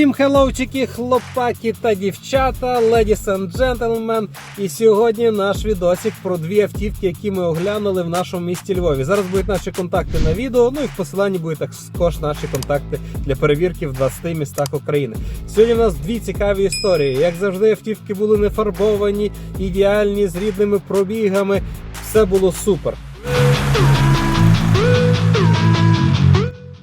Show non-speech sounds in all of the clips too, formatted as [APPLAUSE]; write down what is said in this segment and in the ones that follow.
Усім хеллоучики, хлопаки та дівчата, ladies and gentlemen. І сьогодні наш відосик про дві автівки, які ми оглянули в нашому місті Львові. Зараз будуть наші контакти на відео. Ну і в посиланні будуть також наші контакти для перевірки в 20 містах України. Сьогодні в нас дві цікаві історії. Як завжди, автівки були не фарбовані, ідеальні з рідними пробігами. Все було супер.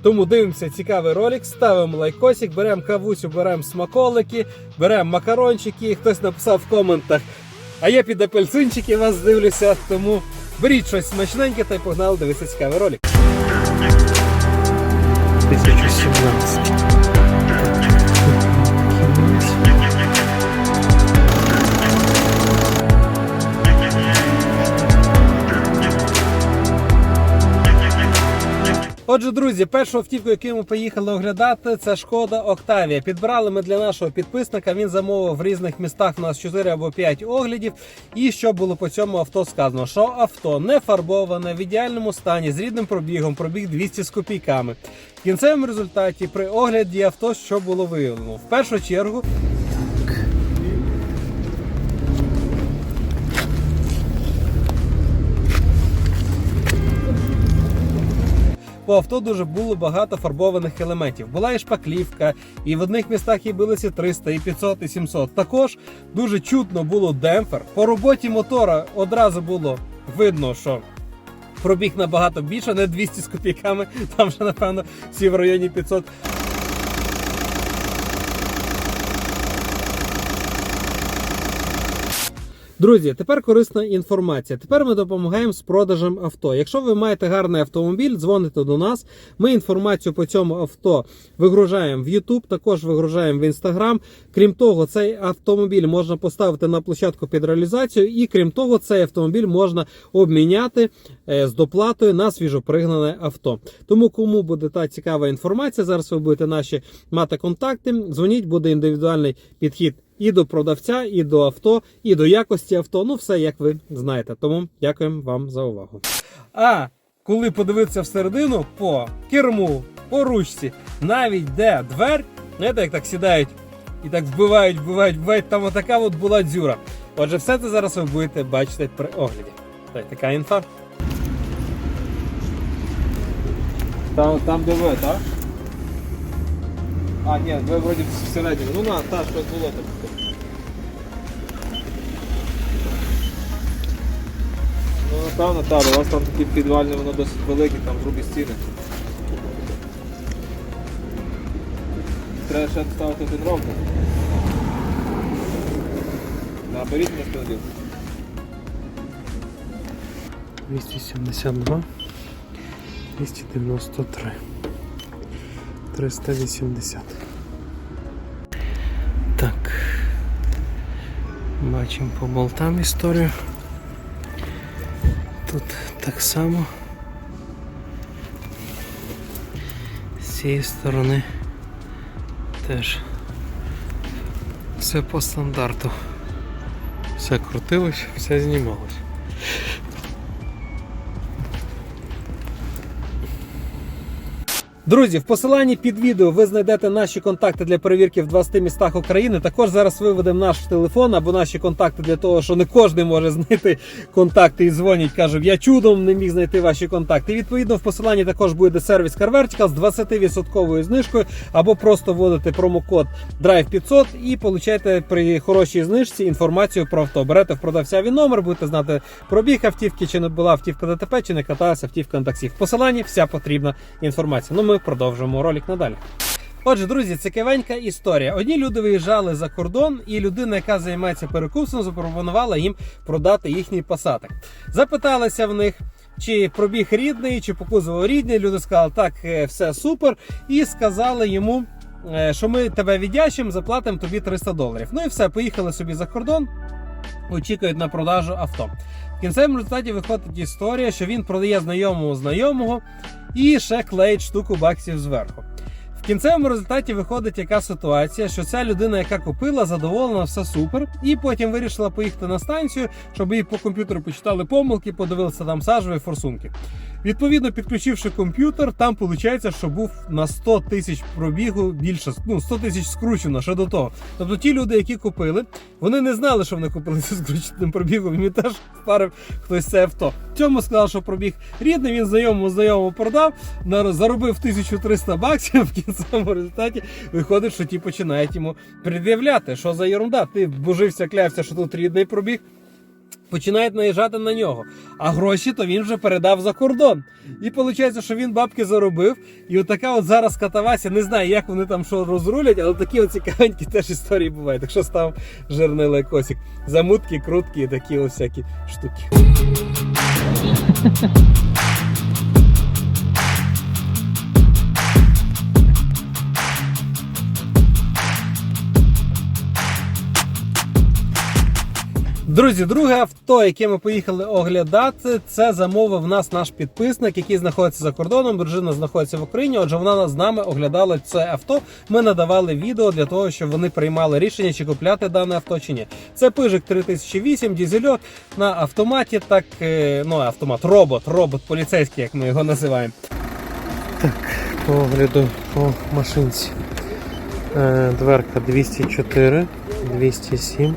Тому дивимося цікавий ролик, ставимо лайкосик, беремо кавусю, беремо смаколики, беремо макарончики. Хтось написав в коментах. А я під апельсинчики вас дивлюся, тому беріть щось смачненьке та й погнали дивитися цікавий ролик. 1017. Отже, друзі, першу автівку, яку ми поїхали оглядати, це шкода Октавія. Підбирали ми для нашого підписника. Він замовив в різних містах у нас 4 або 5 оглядів. І що було по цьому авто сказано? Що авто не фарбоване, в ідеальному стані, з рідним пробігом, пробіг 200 з копійками. В кінцевому результаті при огляді авто, що було виявлено? В першу чергу По авто дуже було багато фарбованих елементів. Була і шпаклівка, і в одних містах і билися 300, і 500, і 700. Також дуже чутно було демпфер. По роботі мотора одразу було видно, що пробіг набагато більше, не 200 з копійками, там вже, напевно, всі в районі 500. Друзі, тепер корисна інформація. Тепер ми допомагаємо з продажем авто. Якщо ви маєте гарний автомобіль, дзвоните до нас. Ми інформацію по цьому авто вигружаємо в YouTube, також вигружаємо в Instagram. Крім того, цей автомобіль можна поставити на площадку під реалізацію, і крім того, цей автомобіль можна обміняти е, з доплатою на свіжопригнане авто. Тому кому буде та цікава інформація, зараз ви будете наші мати контакти. Дзвоніть, буде індивідуальний підхід і до продавця, і до авто, і до якості авто. Ну, все як ви знаєте. Тому дякуємо вам за увагу. А коли подивитися всередину по керму, по ручці, навіть де двер, знаєте, як так сідають і так вбивають, вбивають, вбивають, там отака от була дзюра. Отже, все це зараз ви будете бачити при огляді. Так, така інфа. Там, там де ви, так? А, ні, ви вроді всередині. Ну на, та, що було так. Ну, напевно, так, у вас там такі підвальні, воно досить велике, там грубі стіни. Треба ще ставити один ровно. Наберіть мені автомобіль. 272, 293, 380. Так. Бачимо по болтам історію. Тут так само. З цієї сторони теж все по стандарту. Все крутилось, все знімалось. Друзі, в посиланні під відео ви знайдете наші контакти для перевірки в 20 містах України. Також зараз виведемо наш телефон або наші контакти для того, що не кожен може знайти контакти і дзвонять. Кажуть, я чудом не міг знайти ваші контакти. І, відповідно, в посиланні також буде сервіс Car Vertical з 20% знижкою, або просто вводите промокод DRIVE500 і получаєте при хорошій знижці інформацію про авто. Берете в продавця він номер, будете знати пробіг автівки, чи не була автівка ДТП, чи не каталася автівка на таксі. В посиланні вся потрібна інформація. Ну ми продовжуємо ролик надалі. Отже, друзі, цікавенька історія. Одні люди виїжджали за кордон, і людина, яка займається перекупством, запропонувала їм продати їхній посадок. Запиталися в них. Чи пробіг рідний, чи по кузову рідний. Люди сказали, так, е, все супер. І сказали йому, е, що ми тебе віддячимо, заплатимо тобі 300 доларів. Ну і все, поїхали собі за кордон, очікують на продажу авто. В кінцевому результаті виходить історія, що він продає знайомого знайомого і ще клеїть штуку баксів зверху. Кінцевому результаті виходить яка ситуація, що ця людина, яка купила, задоволена, все супер, і потім вирішила поїхати на станцію, щоб їй по комп'ютеру почитали помилки, подивилися там сажові форсунки. Відповідно, підключивши комп'ютер, там виходить, що був на 100 тисяч пробігу більше, ну 100 тисяч скручено ще до того. Тобто ті люди, які купили, вони не знали, що вони купили зі скрученим пробігом. Мені теж впарив хтось це авто. Цьому сказав, що пробіг рідний, він знайомому знайомому продав, заробив 1300 баксів. [LAUGHS] В кінцевому результаті виходить, що ті починають йому пред'являти, що за ерунда. Ти божився, клявся, що тут рідний пробіг. Починають наїжджати на нього, а гроші то він вже передав за кордон. І виходить, що він бабки заробив. І отака от зараз катавася. Не знаю, як вони там що розрулять, але такі от цікавенькі теж історії бувають. Так що став жирний лайкосик. Замутки, крутки і такі ось всякі штуки. Друзі, друге авто, яке ми поїхали оглядати, це замовив нас наш підписник, який знаходиться за кордоном. Дружина знаходиться в Україні. Отже, вона з нами оглядала це авто. Ми надавали відео для того, щоб вони приймали рішення, чи купляти дане авто чи ні. Це пижик 3008, дізельок на автоматі. Так е, ну автомат, робот, робот поліцейський, як ми його називаємо. Так, по огляду по машинці. Е, Дверка 204, 207.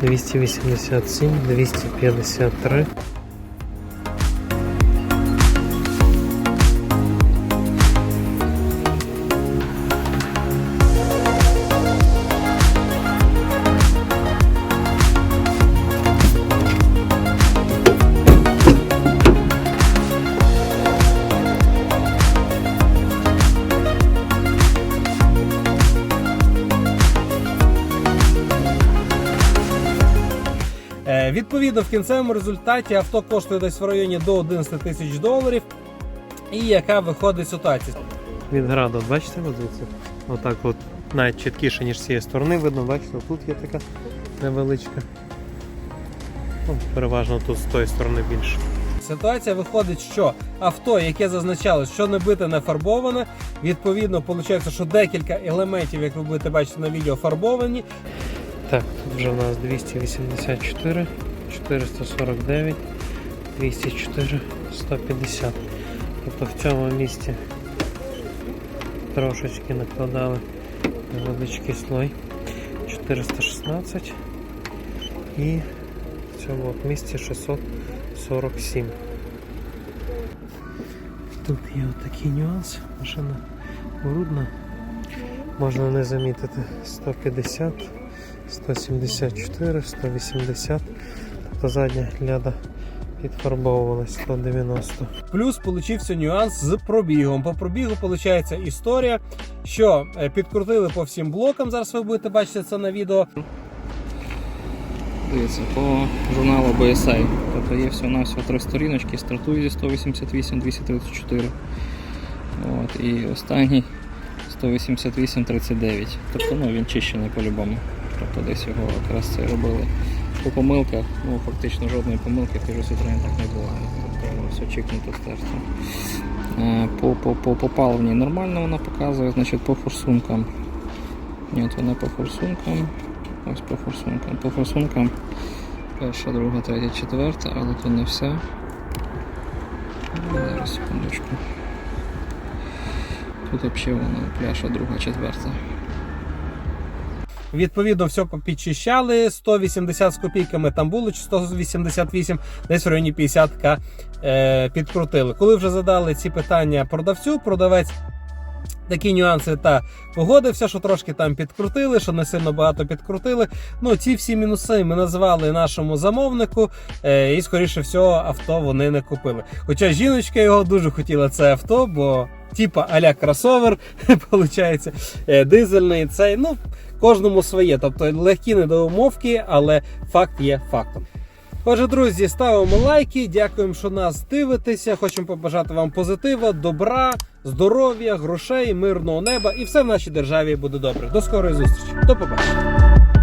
287, 253. Відповідно, в кінцевому результаті авто коштує десь в районі до 11 тисяч доларів. І яка виходить ситуація? Від граду, бачите, от звідси? Отак от навіть чіткіше, ніж з цієї сторони видно, бачите, тут є така невеличка. Ну, переважно тут з тої сторони більше. Ситуація виходить, що авто, яке зазначалось, що не бите, не фарбоване, відповідно, виходить, що декілька елементів, як ви будете бачити на відео, фарбовані, так, тут вже у нас 284, 449, 204, 150. Тобто в цьому місці трошечки накладали невеличкий слой 416 і в цьому от місці 647. Тут є отакий нюанс, машина брудна, можна не замітити 150. 174, 180, тобто задня ляда підфарбовувалась 190. Плюс получився нюанс з пробігом. По пробігу виходить історія, що е, підкрутили по всім блокам. Зараз ви будете бачити це на відео. Дивіться, по журналу BSI. Тобто є всього на всього три сторіночки, стартує зі 188 234. От, і останній 188 39. Тобто ну, він чищений по-любому. Тобто десь його якраз це робили. По помилках, ну фактично жодної помилки в Citroen так не було. Тобто все чикнуто стерто. Е, По, по, по, по паливній нормально вона показує, значить по форсункам. Ні, от вона по форсункам. Ось по форсункам. По форсункам перша, друга, третя, четверта, але то не все. Зараз секундочку. Тут взагалі вона пляша друга, четверта. Відповідно, все підчищали. 180 з копійками там було, чи 188, десь в районі 50к е, підкрутили. Коли вже задали ці питання продавцю, продавець такі нюанси та погодився, що трошки там підкрутили, що не сильно багато підкрутили. Ну, ці всі мінуси ми назвали нашому замовнику, е, і, скоріше всього, авто вони не купили. Хоча жіночка його дуже хотіла це авто, бо типа аля кросовер, [LAUGHS] виходить, е, дизельний цей. Ну, кожному своє. Тобто легкі недоумовки, але факт є фактом. Отже, друзі, ставимо лайки, дякуємо, що нас дивитеся. Хочемо побажати вам позитива, добра, здоров'я, грошей, мирного неба і все в нашій державі буде добре. До скорої зустрічі. До побачення.